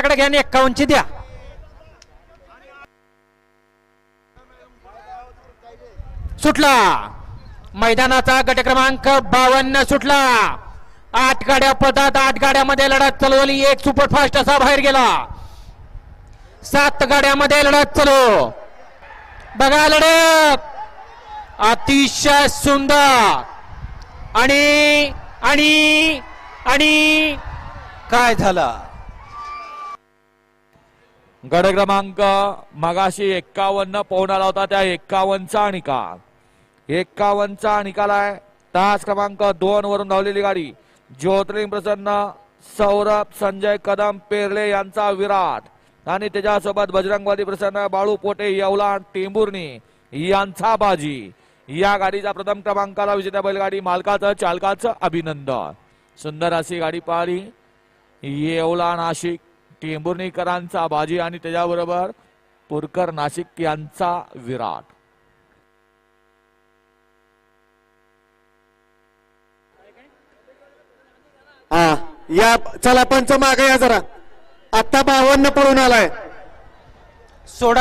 कडे घ्या आणि एक्कावनची द्या. सुटला. मैदानाचा गट क्रमांक बावन्न सुटला. आठ गाड्या पदात आठ गाड्यामध्ये लढत चालवली. एक सुपरफास्ट असा बाहेर गेला. सात गाड्यामध्ये लढत चालू. बघा लढत. अतिशय सुंदर. आणि आणि आणि काय झालं? गड क्रमांक मगाशी एक्कावन्न पाहून आला होता त्या एक्कावन्नचा निकाल. एक्कावन्नचा निकाल आहे. तास क्रमांक दोन वरून धावलेली गाडी. ज्योतिर्लिंग प्रसन्न सौरभ संजय कदम पेरले यांचा विराट. आणि त्याच्यासोबत बजरंगवादी प्रसन्न बाळू पोटे येवला टेंभुर्णी यांचा बाजी. या गाडीचा प्रथम क्रमांकाला विजेत्या बैलगाडी मालकाचं चालकाचं अभिनंदन. सुंदर अशी गाडी पाहिली. येवला नाशिक टेंभुर्णीकरांचा बाजी आणि त्याच्याबरोबर पुरकर नाशिक यांचा विराट. हा या चला पंच मागे या जरा. आता बावन्न पळून आलाय. सोडा.